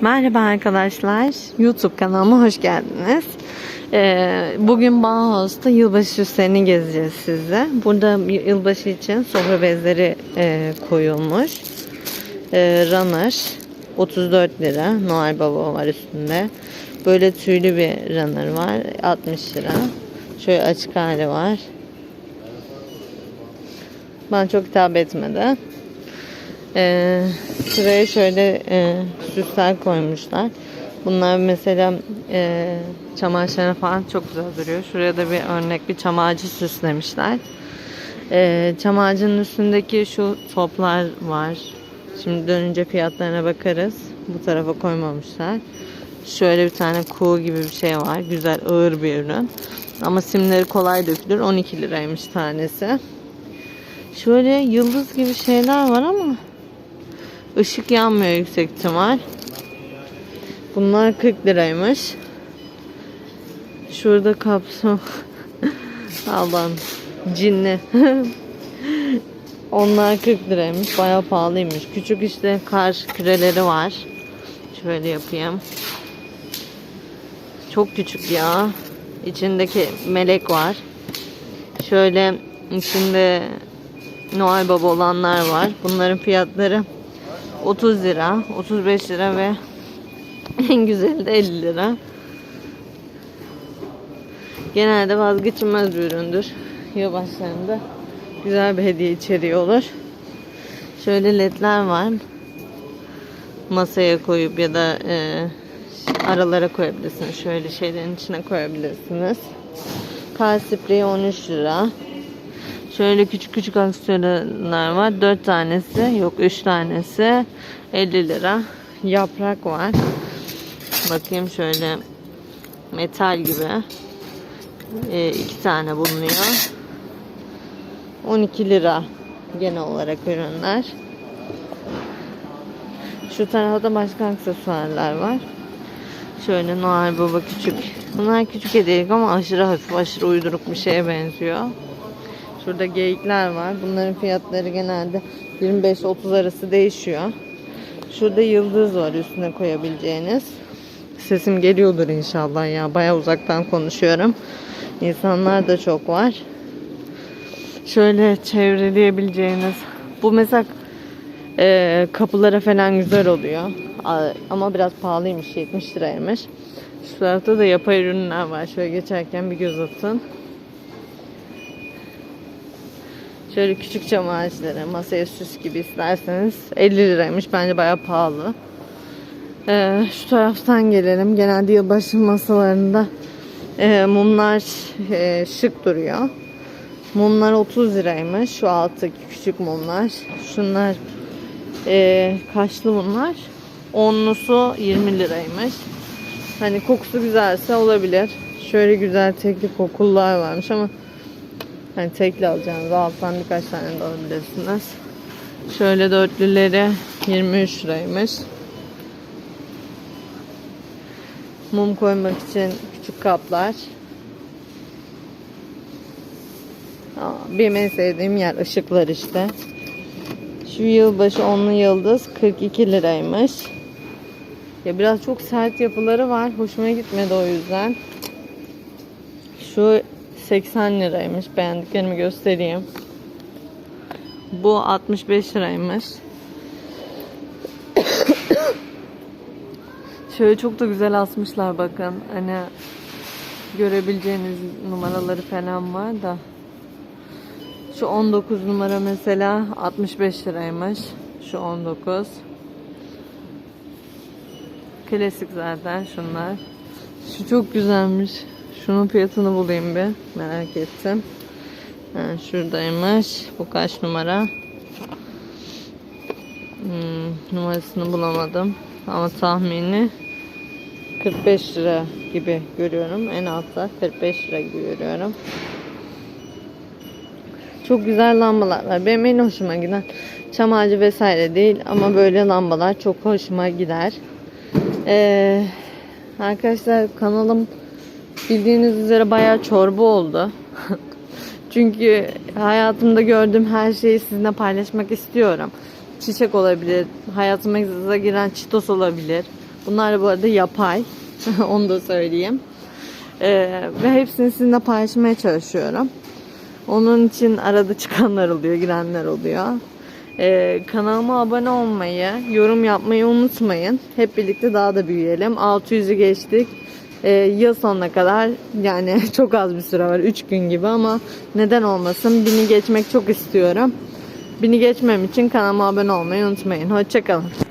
Merhaba arkadaşlar. YouTube kanalıma hoş geldiniz. Ee, bugün Bauhaus'ta yılbaşı süslerini gezeceğiz size. Burada yılbaşı için sofra bezleri e, koyulmuş. Ee, runner 34 lira. Noel Baba var üstünde. Böyle tüylü bir runner var. 60 lira. Şöyle açık hali var. Bana çok hitap etmedi. Ee, şuraya şöyle e, süsler koymuşlar. Bunlar mesela e, çamaşırına falan çok güzel duruyor. Şuraya da bir örnek bir çam ağacı süslemişler. E, çam ağacının üstündeki şu toplar var. Şimdi dönünce fiyatlarına bakarız. Bu tarafa koymamışlar. Şöyle bir tane kuğu gibi bir şey var. Güzel ağır bir ürün. Ama simleri kolay dökülür. 12 liraymış tanesi. Şöyle yıldız gibi şeyler var ama ışık yanmıyor yüksek ihtimal. Bunlar 40 liraymış. Şurada kapsam. Allah'ım cinli. Onlar 40 liraymış. Bayağı pahalıymış. Küçük işte kar küreleri var. Şöyle yapayım. Çok küçük ya. İçindeki melek var. Şöyle içinde Noel Baba olanlar var. Bunların fiyatları 30 lira, 35 lira ve en güzeli de 50 lira. Genelde vazgeçilmez bir üründür. Yılbaşlarında güzel bir hediye içeriği olur. Şöyle ledler var. Masaya koyup ya da e, aralara koyabilirsiniz. Şöyle şeylerin içine koyabilirsiniz. Kar spreyi 13 lira. Şöyle küçük küçük aksiyonlar var. 4 tanesi, yok 3 tanesi 50 lira. Yaprak var. Bakayım şöyle metal gibi. 2 tane bulunuyor. 12 lira genel olarak ürünler. Şu tarafta başka aksesuarlar var. Şöyle Noel Baba küçük. Bunlar küçük hediyelik ama aşırı hafif, aşırı uyduruk bir şeye benziyor. Şurada geyikler var. Bunların fiyatları genelde 25-30 arası değişiyor. Şurada yıldız var üstüne koyabileceğiniz. Sesim geliyordur inşallah ya. Baya uzaktan konuşuyorum. İnsanlar da çok var. Şöyle çevreleyebileceğiniz. Bu mesela e, kapılara falan güzel oluyor. Ama biraz pahalıymış. 70 liraymış. Şu tarafta da yapay ürünler var. Şöyle geçerken bir göz atın. Şöyle küçük çam ağaçları, masaya süs gibi isterseniz 50 liraymış. Bence bayağı pahalı. Ee, şu taraftan gelelim. Genelde yılbaşı masalarında e, mumlar e, şık duruyor. Mumlar 30 liraymış. Şu alttaki küçük mumlar. Şunlar e, kaçlı mumlar? Onlusu 20 liraymış. Hani kokusu güzelse olabilir. Şöyle güzel tekli kokullar varmış ama Hani tekli alacağınız alttan birkaç tane de alabilirsiniz. Şöyle dörtlüleri 23 liraymış. Mum koymak için küçük kaplar. Aa, benim en sevdiğim yer ışıklar işte. Şu yılbaşı onlu yıldız 42 liraymış. Ya biraz çok sert yapıları var. Hoşuma gitmedi o yüzden. Şu 80 liraymış. Beğendiklerimi göstereyim. Bu 65 liraymış. Şöyle çok da güzel asmışlar bakın. Hani görebileceğiniz numaraları falan var da. Şu 19 numara mesela 65 liraymış. Şu 19. Klasik zaten şunlar. Şu çok güzelmiş. Şunun fiyatını bulayım bir. Merak ettim. Ha, şuradaymış. Bu kaç numara? Hmm, numarasını bulamadım. Ama tahmini 45 lira gibi görüyorum. En altta 45 lira gibi görüyorum. Çok güzel lambalar var. Benim en hoşuma giden çam ağacı vesaire değil ama böyle lambalar çok hoşuma gider. Ee, arkadaşlar kanalım bildiğiniz üzere bayağı çorba oldu. Çünkü hayatımda gördüğüm her şeyi sizinle paylaşmak istiyorum. Çiçek olabilir, hayatıma giren çitos olabilir, Bunlar bu arada yapay. Onu da söyleyeyim. Ee, ve hepsini sizinle paylaşmaya çalışıyorum. Onun için arada çıkanlar oluyor, girenler oluyor. Ee, kanalıma abone olmayı, yorum yapmayı unutmayın. Hep birlikte daha da büyüyelim. 600'ü geçtik. Ee, yıl sonuna kadar yani çok az bir süre var. 3 gün gibi ama neden olmasın. Bini geçmek çok istiyorum. Bini geçmem için kanalıma abone olmayı unutmayın. Hoşçakalın.